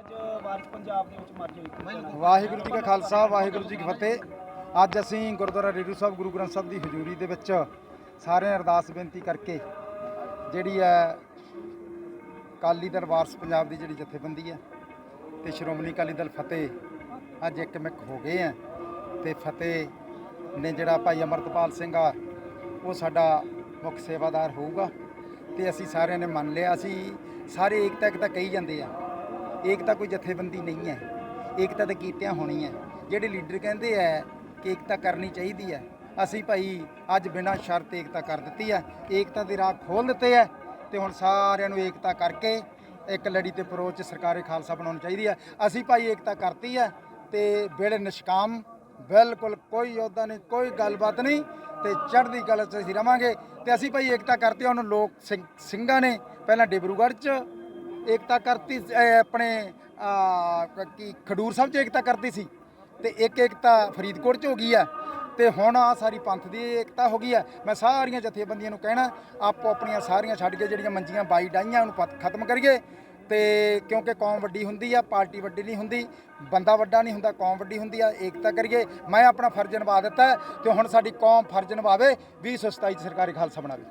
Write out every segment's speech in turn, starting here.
ਅੱਜ ਵਾਰਿਸ ਪੰਜਾਬ ਦੇ ਵਿੱਚ ਮਾਰਚ ਹੋਈ ਵਾਹਿਗੁਰੂ ਜੀ ਕਾ ਖਾਲਸਾ ਵਾਹਿਗੁਰੂ ਜੀ ਕੀ ਫਤਿਹ। ਅੱਜ ਅਸੀਂ ਗੁਰਦੁਆਰਾ ਰੇਡੂ ਸਾਹਿਬ ਗੁਰੂ ਗ੍ਰੰਥ ਸਾਹਿਬ ਦੀ ਹਜ਼ੂਰੀ ਦੇ ਵਿੱਚ ਸਾਰਿਆਂ ਅਰਦਾਸ ਬੇਨਤੀ ਕਰਕੇ ਜਿਹੜੀ ਹੈ ਕਾਲੀ ਦਲ ਵਾਰਸ ਪੰਜਾਬ ਦੀ ਜਿਹੜੀ ਜਥੇਬੰਦੀ ਹੈ ਤੇ ਸ਼੍ਰੋਮਣੀ ਅਕਾਲੀ ਦਲ ਫਤਿਹ ਅੱਜ ਇੱਕ ਮਿਕ ਹੋ ਗਏ ਆ ਤੇ ਫਤਿਹ ਨੇ ਜਿਹੜਾ ਭਾਈ ਅਮਰਤਪਾਲ ਸਿੰਘ ਆ ਉਹ ਸਾਡਾ ਮੁੱਖ ਸੇਵਾਦਾਰ ਹੋਊਗਾ ਤੇ ਅਸੀਂ ਸਾਰਿਆਂ ਨੇ ਮੰਨ ਲਿਆ ਅਸੀਂ ਸਾਰੇ ਏਕਤਾ ਏਕਤਾ ਕਹੀ ਜਾਂਦੇ ਆ। ਏਕਤਾ ਕੋਈ ਜਥੇਬੰਦੀ ਨਹੀਂ ਹੈ ਏਕਤਾ ਤਾਂ ਕੀਤਿਆਂ ਹੋਣੀ ਹੈ। ਜਿਹੜੇ ਲੀਡਰ ਕਹਿੰਦੇ ਆ ਕਿ ਏਕਤਾ ਕਰਨੀ ਚਾਹੀਦੀ ਹੈ, ਅਸੀਂ ਭਾਈ ਅੱਜ ਬਿਨਾਂ ਸ਼ਰਤ ਏਕਤਾ ਕਰ ਦਿੱਤੀ ਹੈ, ਏਕਤਾ ਦੇ ਰਾਹ ਖੋਲ ਦਿੱਤੇ ਹੈ ਤੇ ਹੁਣ ਸਾਰਿਆਂ ਨੂੰ ਏਕਤਾ ਕਰਕੇ ਇੱਕ ਲੜੀ ਤੇ ਪਰੋਚ ਸਰਕਾਰੀ ਖਾਲਸਾ ਬਣਾਉਣੀ ਚਾਹੀਦੀ ਹੈ। ਅਸੀਂ ਭਾਈ ਏਕਤਾ ਕਰਤੀ ਹੈ ਤੇ ਬੇੜੇ ਨਿਸ਼ਕਾਮ, ਬਿਲਕੁਲ ਕੋਈ ਯੋਧਾ ਨਹੀਂ, ਕੋਈ ਗੱਲਬਾਤ ਨਹੀਂ ਤੇ ਚੜ੍ਹਦੀ ਕਲਾ 'ਚ ਅਸੀਂ ਰਵਾਂਗੇ ਤੇ ਅਸੀਂ ਭਾਈ ਏਕਤਾ ਕਰਤੀ ਉਹਨੂੰ ਲੋਕ ਸਿੰਘ- ਸਿੰਘਾਂ ਨੇ, ਪਹਿਲਾਂ ਡਿਬਰੂਗੜ੍ਹ 'ਚ ਏਕਤਾ ਕਰਤੀ ਆਪਣੇ ਕੀ ਖਡੂਰ ਸਾਹਿਬ 'ਚ ਏਕਤਾ ਕਰਤੀ ਸੀ ਤੇ ਇੱਕ ਏਕਤਾ ਫਰੀਦਕੋਟ 'ਚ ਹੋ ਗਈ ਆ ਤੇ ਹੁਣ ਆ ਸਾਰੀ ਪੰਥ ਦੀ ਏਕਤਾ ਹੋ ਗਈ ਆ। ਮੈਂ ਸਾਰੀਆਂ ਜਥੇਬੰਦੀਆਂ ਨੂੰ ਕਹਿਣਾ, ਆਪੋ ਆਪਣੀਆਂ ਸਾਰੀਆਂ ਛੱਡ ਕੇ ਜਿਹੜੀਆਂ ਮੰਜੀਆਂ ਬਾਈ ਡਾਈਆਂ ਉਹਨੂੰ ਪਤ- ਖਤਮ ਕਰੀਏ। ਤੇ ਕਿਉਂਕਿ ਕੌਮ ਵੱਡੀ ਹੁੰਦੀ ਆ, ਪਾਰਟੀ ਵੱਡੀ ਨਹੀਂ ਹੁੰਦੀ, ਬੰਦਾ ਵੱਡਾ ਨਹੀਂ ਹੁੰਦਾ, ਕੌਮ ਵੱਡੀ ਹੁੰਦੀ ਆ, ਏਕਤਾ ਕਰੀਏ। ਮੈਂ ਆਪਣਾ ਫਰਜ਼ ਨਿਭਾ ਦਿੱਤਾ ਹੈ ਤੇ ਹੁਣ ਸਾਡੀ ਕੌਮ ਫਰਜ਼ ਨਿਭਾਵੇ 2027 ਚ ਸਰਕਾਰੀ ਖਾਲਸਾ ਬਣਾਵੇ।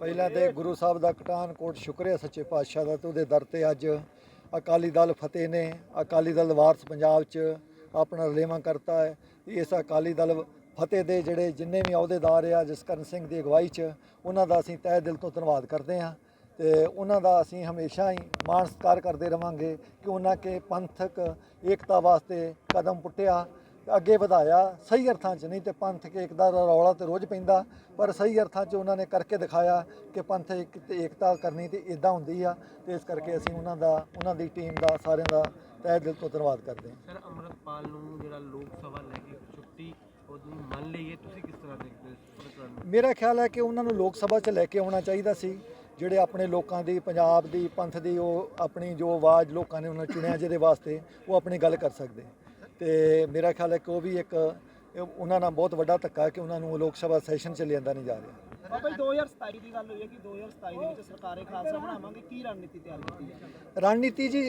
ਪਹਿਲਾਂ ਤੇ ਗੁਰੂ ਸਾਹਿਬ ਦਾ ਕਟਾਨਕੋਟ ਸ਼ੁਕਰਿਆ ਸੱਚੇ ਪਾਤਸ਼ਾਹ ਦਾ ਤੇ ਉਹਦੇ ਦਰ ਤੇ ਅੱਜ ਅਕਾਲੀ ਦਲ ਫਤਿਹ ਨੇ, ਅਕਾਲੀ ਦਲ ਵਾਰਸ ਪੰਜਾਬ 'ਚ ਆਪਣਾ ਰਲੇਵਾਂ ਕਰਤਾ ਹੈ। ਇਸ ਅਕਾਲੀ ਦਲ ਫਤਿਹ ਦੇ ਜਿਹੜੇ ਜਿੰਨੇ ਵੀ ਅਹੁਦੇਦਾਰ ਆ, ਜਸਕਰਨ ਸਿੰਘ ਦੀ ਅਗਵਾਈ 'ਚ, ਉਹਨਾਂ ਦਾ ਅਸੀਂ ਤਹਿ ਦਿਲ ਤੋਂ ਧੰਨਵਾਦ ਕਰਦੇ ਹਾਂ ਤੇ ਉਹਨਾਂ ਦਾ ਅਸੀਂ ਹਮੇਸ਼ਾ ਹੀ ਮਾਣ ਸਤਿਕਾਰ ਕਰਦੇ ਰਵਾਂਗੇ ਕਿ ਉਹਨਾਂ ਕੇ ਪੰਥਕ ਏਕਤਾ ਵਾਸਤੇ ਕਦਮ ਪੁੱਟਿਆ। ਅੱਗੇ ਵਧਾਇਆ ਸਹੀ ਅਰਥਾਂ 'ਚ ਨਹੀਂ ਤੇ ਪੰਥਕ ਏਕਤਾ ਦਾ ਰੌਲਾ ਤੇ ਰੋਜ਼ ਪੈਂਦਾ ਪਰ ਸਹੀ ਅਰਥਾਂ 'ਚ ਉਹਨਾਂ ਨੇ ਕਰਕੇ ਦਿਖਾਇਆ ਕਿ ਪੰਥ ਇੱਕ ਤੇ ਏਕਤਾ ਕਰਨੀ ਤੇ ਇਦਾਂ ਹੁੰਦੀ ਆ ਤੇ ਇਸ ਕਰਕੇ ਅਸੀਂ ਉਹਨਾਂ ਦਾ ਉਹਨਾਂ ਦੀ ਟੀਮ ਦਾ ਸਾਰਿਆਂ ਦਾ ਤਹਿ ਦਿਲ ਤੋਂ ਧੰਨਵਾਦ ਕਰਦੇ ਹਾਂ। ਸਰ ਅਮਰਤਪਾਲ ਨੂੰ ਜਿਹੜਾ ਲੋਕ ਸਭਾ ਲੈ ਕੇ ਛੁੱਟੀ ਉਹਨੂੰ ਮੰਨ ਲਈਏ ਤੁਸੀਂ ਕਿਸ ਤਰ੍ਹਾਂ ਦੇਖਦੇ ਹੋ ਮੇਰਾ ਖਿਆਲ ਹੈ ਕਿ ਉਹਨਾਂ ਨੂੰ ਲੋਕ ਸਭਾ 'ਚ ਲੈ ਕੇ ਆਉਣਾ ਚਾਹੀਦਾ ਸੀ ਜਿਹੜੇ ਆਪਣੇ ਲੋਕਾਂ ਦੀ ਪੰਜਾਬ ਦੀ ਪੰਥ ਦੀ ਉਹ ਆਪਣੀ ਜੋ ਆਵਾਜ਼ ਲੋਕਾਂ ਨੇ ਉਹਨਾਂ ਚੁਣਿਆ ਜਿਹਦੇ ਵਾਸਤੇ ਉਹ ਆਪਣੀ ਗੱਲ ਕਰ ਸਕਦੇ। ਤੇ ਮੇਰਾ ਖਿਆਲ ਹੈ ਕਿ ਉਹ ਵੀ ਇੱਕ ਉਹਨਾਂ ਨਾਲ ਬਹੁਤ ਵੱਡਾ ਧੱਕਾ ਹੈ ਕਿ ਉਹਨਾਂ ਨੂੰ ਲੋਕ ਸਭਾ ਸੈਸ਼ਨ 'ਚ ਲਿਆਂਦਾ ਨਹੀਂ ਜਾ ਰਿਹਾ। ਬਾਬਾ ਜੀ 2027 ਦੀ ਗੱਲ ਹੋਈ ਹੈ ਕਿ 2027 ਦੇ ਵਿੱਚ ਸਰਕਾਰੇ ਖਾਲਸਾ ਬਣਾਵਾਂਗੇ। ਕੀ ਰਣਨੀਤੀ ਤਿਆਰ ਕੀਤੀ ਹੈ? ਰਣਨੀਤੀ ਜੀ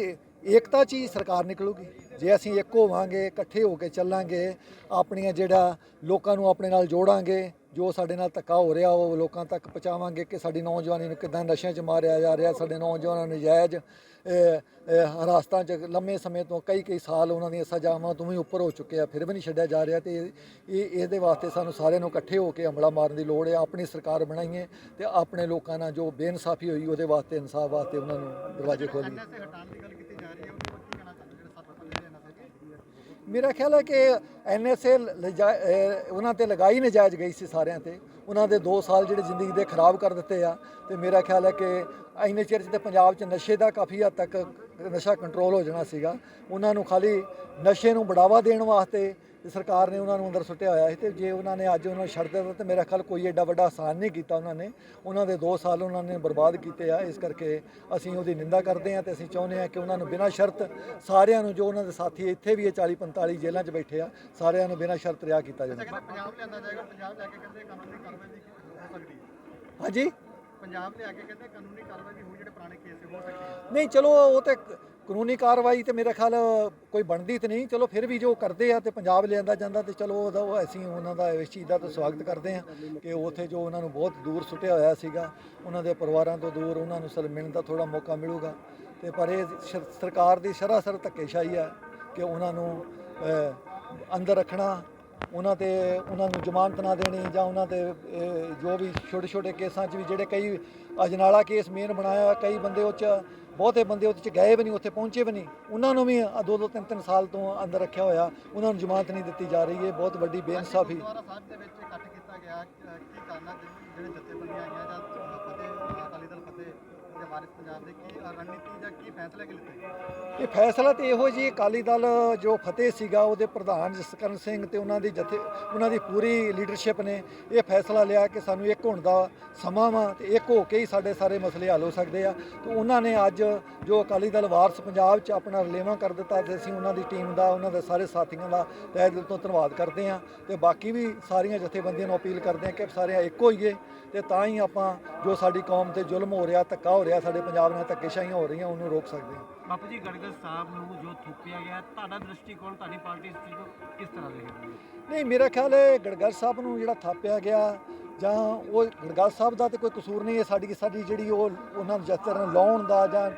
ਏਕਤਾ 'ਚ ਹੀ ਸਰਕਾਰ ਨਿਕਲੂਗੀ। ਜੇ ਅਸੀਂ ਇੱਕ ਹੋਵਾਂਗੇ ਇਕੱਠੇ ਹੋ ਕੇ ਚੱਲਾਂਗੇ ਆਪਣੀਆਂ ਜਿਹੜਾ ਲੋਕਾਂ ਨੂੰ ਆਪਣੇ ਨਾਲ ਜੋੜਾਂਗੇ ਜੋ ਸਾਡੇ ਨਾਲ ਧੱਕਾ ਹੋ ਰਿਹਾ, ਉਹ ਲੋਕਾਂ ਤੱਕ ਪਹੁੰਚਾਵਾਂਗੇ ਕਿ ਸਾਡੀ ਨੌਜਵਾਨੀ ਨੂੰ ਕਿਦਾਂ ਨਸ਼ਿਆਂ 'ਚ ਮਾਰਿਆ ਜਾ ਰਿਹਾ, ਸਾਡੇ ਨੌਜਵਾਨਾਂ ਨੂੰ ਨਜਾਇਜ਼ ਹਰਾਸਤਾਂ 'ਚ ਲੰਮੇ ਸਮੇਂ ਤੋਂ ਕਈ ਕਈ ਸਾਲ ਉਹਨਾਂ ਦੀਆਂ ਸਜ਼ਾਵਾਂ ਤੋਂ ਵੀ ਉੱਪਰ ਹੋ ਚੁੱਕੇ ਆ ਫਿਰ ਵੀ ਨਹੀਂ ਛੱਡਿਆ ਜਾ ਰਿਹਾ ਤੇ ਇਹ ਇਹਦੇ ਵਾਸਤੇ ਸਾਨੂੰ ਸਾਰਿਆਂ ਨੂੰ ਇਕੱਠੇ ਹੋ ਕੇ ਹਮਲਾ ਮਾਰਨ ਦੀ ਲੋੜ ਹੈ, ਆਪਣੀ ਸਰਕਾਰ ਬਣਾਈਏ ਤੇ ਆਪਣੇ ਲੋਕਾਂ ਨਾਲ ਜੋ ਬੇਇਨਸਾਫੀ ਹੋਈ, ਉਹਦੇ ਵਾਸਤੇ ਇਨਸਾਫ ਵਾਸਤੇ ਉਹਨਾਂ ਨੂੰ ਦਰਵਾਜ਼ੇ ਖੋਲੀਏ ਮੇਰਾ ਖਿਆਲ ਹੈ ਕਿ ਐਨਐਸਏ ਉਹਨਾਂ ਤੇ ਲਗਾਈ ਨਜਾਇਜ਼ ਗਈ ਸੀ ਸਾਰਿਆਂ ਤੇ। ਉਹਨਾਂ ਦੇ 2 ਸਾਲ ਜਿਹੜੇ ਜ਼ਿੰਦਗੀ ਦੇ ਖਰਾਬ ਕਰ ਦਿੱਤੇ ਆ। ਤੇ ਮੇਰਾ ਖਿਆਲ ਹੈ ਕਿ ਇੰਨੇ ਚਿਰ 'ਚ ਤੇ ਪੰਜਾਬ 'ਚ ਨਸ਼ੇ ਦਾ ਕਾਫੀ ਹੱਦ ਤੱਕ ਨਸ਼ਾ ਕੰਟਰੋਲ ਹੋ ਜਾਣਾ ਸੀਗਾ। ਉਹਨਾਂ ਨੂੰ ਖਾਲੀ ਨਸ਼ੇ ਨੂੰ ਬੜਾਵਾ ਦੇਣ ਵਾਸਤੇ ਤੇ ਸਰਕਾਰ ਨੇ ਉਹਨਾਂ ਨੂੰ ਅੰਦਰ ਸੁੱਟਿਆ ਹੋਇਆ ਸੀ ਤੇ ਜੇ ਉਹਨਾਂ ਨੇ ਅੱਜ ਉਹਨਾਂ ਨੂੰ ਛੱਡ ਦਿੱਤਾ ਤੇ ਮੇਰਾ ਖਿਆਲ ਕੋਈ ਐਡਾ ਵੱਡਾ ਆਸਾਨ ਨਹੀਂ ਕੀਤਾ ਉਹਨਾਂ ਨੇ। ਉਹਨਾਂ ਦੇ 2 ਸਾਲ ਉਹਨਾਂ ਨੇ ਬਰਬਾਦ ਕੀਤੇ ਆ। ਇਸ ਕਰਕੇ ਅਸੀਂ ਉਹਦੀ ਨਿੰਦਾ ਕਰਦੇ ਹਾਂ ਤੇ ਅਸੀਂ ਚਾਹੁੰਦੇ ਹਾਂ ਕਿ ਉਹਨਾਂ ਨੂੰ ਬਿਨਾਂ ਸ਼ਰਤ ਸਾਰਿਆਂ ਨੂੰ ਜੋ ਉਹਨਾਂ ਦੇ ਸਾਥੀ ਇੱਥੇ ਵੀ ਇਹ 40 45 ਜੇਲ੍ਹਾਂ 'ਚ ਬੈਠੇ ਆ ਸਾਰਿਆਂ ਨੂੰ ਬਿਨਾਂ ਸ਼ਰਤ ਰਿਹਾ ਕੀਤਾ ਜਾਵੇ। ਪੰਜਾਬ ਲਿਆਂਦਾ ਜਾਏਗਾ ਪੰਜਾਬ ਲੈ ਕੇ ਕਹਿੰਦੇ ਕਾਨੂੰਨੀ ਕਾਰਵਾਈ ਦੀ ਹੋ ਸਕਦੀ। ਹੈ ਹਾਂਜੀ? ਪੰਜਾਬ ਲਿਆ ਕੇ ਕਹਿੰਦੇ ਕਾਨੂੰਨੀ ਕਾਰਵਾਈ ਵੀ ਹੋ ਜਿਹੜੇ ਪੁਰਾਣੇ ਕੇਸ ਹੋ ਸਕਦੀ ਨਹੀਂ, ਚਲੋ, ਉਹ ਤੇ ਕਾਨੂੰਨੀ ਕਾਰਵਾਈ ਤੇ ਮੇਰੇ ਖਿਆਲ ਕੋਈ ਬਣਦੀ ਤੇ ਨਹੀਂ। ਚਲੋ, ਫਿਰ ਵੀ ਜੋ ਕਰਦੇ ਆ ਤੇ ਪੰਜਾਬ ਲਿਆਂਦਾ ਜਾਂਦਾ ਤੇ ਚਲੋ ਉਹਦਾ ਅਸੀਂ ਉਹਨਾਂ ਦਾ ਇਸ ਚੀਜ਼ ਦਾ ਤਾਂ ਸਵਾਗਤ ਕਰਦੇ ਆ ਕਿ ਉੱਥੇ ਜੋ ਉਹਨਾਂ ਨੂੰ ਬਹੁਤ ਦੂਰ ਸੁੱਟਿਆ ਹੋਇਆ ਸੀਗਾ, ਉਹਨਾਂ ਦੇ ਪਰਿਵਾਰਾਂ ਤੋਂ ਦੂਰ ਉਹਨਾਂ ਨੂੰ ਸਰ ਮਿਲਣ ਦਾ ਥੋੜਾ ਮੌਕਾ ਮਿਲੂਗਾ। ਤੇ ਪਰ ਇਹ ਸਰਕਾਰ ਦੀ ਸਰਾਸਰ ਧੱਕੇਸ਼ਾਹੀ ਆ ਕਿ ਉਹਨਾਂ ਨੂੰ ਅੰਦਰ ਰੱਖਣਾ ਉਹਨਾਂ ਤੇ ਉਹਨਾਂ ਨੂੰ ਜ਼ਮਾਨਤ ਨਾ ਦੇਣੀ ਜਾਂ ਉਹਨਾਂ ਤੇ ਇਹ, ਜੋ ਵੀ ਛੋਟੇ ਛੋਟੇ ਕੇਸਾਂ 'ਚ ਵੀ ਜਿਹੜੇ ਕਈ ਅਜਨਾਲਾ ਕੇਸ ਮੇਨ ਬਣਾਇਆ ਕਈ ਬੰਦੇ ਉਹ 'ਚ ਬਹੁਤੇ ਬੰਦੇ ਉਹਦੇ 'ਚ ਗਏ ਵੀ ਨਹੀਂ ਉੱਥੇ ਪਹੁੰਚੇ ਵੀ ਨਹੀਂ। ਉਹਨਾਂ ਨੂੰ ਵੀ ਆਹ ਦੋ ਦੋ ਤਿੰਨ ਤਿੰਨ ਸਾਲ ਤੋਂ ਅੰਦਰ ਰੱਖਿਆ ਹੋਇਆ ਉਹਨਾਂ ਨੂੰ ਜ਼ਮਾਨਤ ਨਹੀਂ ਦਿੱਤੀ ਜਾ ਰਹੀ ਹੈ ਬਹੁਤ ਵੱਡੀ ਬੇਇਨਸਾਫੀ। ਗੁਰਦੁਆਰਾ ਸਾਹਿਬ ਦੇ ਵਿੱਚ ਇਕੱਠ ਕੀਤਾ ਗਿਆ ਅਹ ਕੀ ਕਾਰਨ ਹੈ ਜਿ- ਜਿਹੜੇ ਜਥੇਬੰਦੀਆਂ ਆਈਆਂ ਜਾਂ ਫਤਿਹ ਅਕਾਲੀ ਦਲ ਫਤਿਹ ਵਾਰਿਸ ਪੰਜਾਬ ਦੇ ਕੀ ਰਣਨੀਤੀ ਜਾਂ ਕੀ ਫੈਸਲੇ ਕਿ ਲਿੱਤੇ ਇਹ ਫੈਸਲਾ ਤੇ ਇਹੋ ਜੀ ਅਕਾਲੀ ਦਲ ਜੋ ਫਤਿਹ ਸੀਗਾ, ਉਹਦੇ ਪ੍ਰਧਾਨ ਜਸਕਰਨ ਸਿੰਘ ਤੇ ਉਹਨਾਂ ਦੀ ਜਥੇ, ਉਹਨਾਂ ਦੀ ਪੂਰੀ ਲੀਡਰਸ਼ਿਪ ਨੇ ਇਹ ਫੈਸਲਾ ਲਿਆ ਕਿ ਸਾਨੂੰ ਇੱਕ ਹੋਣ ਦਾ ਸਮਾਂ ਵਾ ਤੇ ਇੱਕ ਹੋ ਕੇ ਹੀ ਸਾਡੇ ਸਾਰੇ ਮਸਲੇ ਹੱਲ ਹੋ ਸਕਦੇ ਆ। ਤੇ ਉਹਨਾਂ ਨੇ ਅੱਜ ਜੋ ਅਕਾਲੀ ਦਲ ਵਾਰਸ ਪੰਜਾਬ 'ਚ ਆਪਣਾ ਰਲੇਵਾਂ ਕਰ ਦਿੱਤਾ ਤੇ ਅਸੀਂ ਉਹਨਾਂ ਦੀ ਟੀਮ ਦਾ, ਉਹਨਾਂ ਦੇ ਸਾਰੇ ਸਾਥੀਆਂ ਦਾ ਤਹਿ ਦਿਲ ਤੋਂ ਧੰਨਵਾਦ ਕਰਦੇ ਹਾਂ ਤੇ ਬਾਕੀ ਵੀ ਸਾਰੀਆਂ ਜਥੇਬੰਦੀਆਂ ਨੂੰ ਅਪੀਲ ਕਰਦੇ ਹਾਂ ਕਿ ਸਾਰੇ ਇੱਕ ਹੋਈਏ ਤੇ ਤਾਂ ਹੀ ਆਪਾਂ ਜੋ ਸਾਡੀ ਕੌਮ ਤੇ ਜ਼ੁਲਮ ਹੋ ਰਿਹਾ, ਧੱਕਾ ਹੋ ਰਿਹਾ ਸਾਡੇ ਪੰਜਾਬ ਨਾਲ ਧੱਕੇਸ਼ਾਹੀਆਂ ਹੋ ਰਹੀਆਂ ਉਹਨੂੰ ਰੋਕ ਸਕਦੇ ਹਾਂ। ਬਾਪੂ ਜੀ ਗੜਗੜ ਸਾਹਿਬ ਨੂੰ ਜੋ ਥੋਪਿਆ ਗਿਆ ਤੁਹਾਡਾ ਦ੍ਰਿਸ਼ਟੀਕੋਣ ਤੁਹਾਡੀ ਪਾਰਟੀ ਇਸ ਚੀਜ਼ ਨੂੰ ਕਿਸ ਤਰ੍ਹਾਂ ਦੇਖਦੀ ਹੈ? ਨਹੀਂ ਮੇਰਾ ਖਿਆਲ ਹੈ ਗੜਗੜ ਸਾਹਿਬ ਨੂੰ ਜਿਹੜਾ ਥਾਪਿਆ ਗਿਆ ਜਾਂ ਉਹ ਗੜਗੜ ਸਾਹਿਬ ਦਾ ਤੇ ਕੋਈ ਕਸੂਰ ਨਹੀਂ ਹੈ ਸਾਡੀ ਸਾਡੀ ਜਿਹੜੀ ਉਹ ਉਹਨਾਂ ਨੂੰ ਜਿਸ ਤਰ੍ਹਾਂ ਲਾਉਣ ਦਾ ਜਾਂ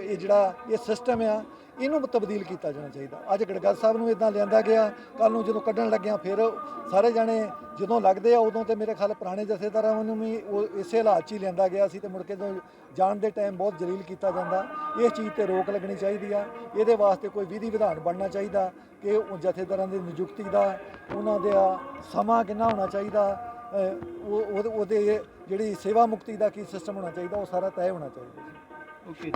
ਇਹ ਜਿਹੜਾ ਇਹ ਸਿਸਟਮ ਆ, ਇਹਨੂੰ ਤਬਦੀਲ ਕੀਤਾ ਜਾਣਾ ਚਾਹੀਦਾ। ਅੱਜ ਗੜਗੜ ਸਾਹਿਬ ਨੂੰ ਇਦਾਂ ਲਿਆਂਦਾ ਗਿਆ ਕੱਲ ਨੂੰ ਜਦੋਂ ਕੱਢਣ ਲੱਗਿਆ, ਫਿਰ ਸਾਰੇ ਜਾਣੇ ਜਦੋਂ ਲੱਗਦੇ ਆ, ਉਦੋਂ ਤੇ ਮੇਰੇ ਖਿਆਲ ਪੁਰਾਣੇ ਜਥੇਦਾਰਾਂ ਨੂੰ ਵੀ ਉਹ ਇਸੇ ਹਾਲਾਤ 'ਚ ਹੀ ਲਿਆਂਦਾ ਗਿਆ ਸੀ ਤੇ ਮੁੜ ਕੇ ਜਦੋਂ ਜਾਣ ਦੇ ਟਾਈਮ ਬਹੁਤ ਜਲੀਲ ਕੀਤਾ ਜਾਂਦਾ। ਇਸ ਚੀਜ਼ ਤੇ ਰੋਕ ਲੱਗਣੀ ਚਾਹੀਦੀ ਆ। ਇਹਦੇ ਵਾਸਤੇ ਕੋਈ ਵਿਧੀ ਵਿਧਾਨ ਬਣਨਾ ਚਾਹੀਦਾ ਕਿ ਉਹ ਜਥੇਦਾਰਾਂ ਦੀ ਨਿਯੁਕਤੀ ਦਾ, ਉਹਨਾਂ ਦਾ ਸਮਾਂ ਕਿੰਨਾ ਹੋਣਾ ਚਾਹੀਦਾ, ਅਹ ਉਹ ਉਹਦੇ- ਉਹਦੇ ਜਿਹੜੀ ਸੇਵਾ ਮੁਕਤੀ ਦਾ ਕੀ ਸਿਸਟਮ ਹੋਣਾ ਚਾਹੀਦਾ, ਉਹ ਸਾਰਾ ਤੈਅ ਹੋਣਾ ਚਾਹੀਦਾ ਓਕੇ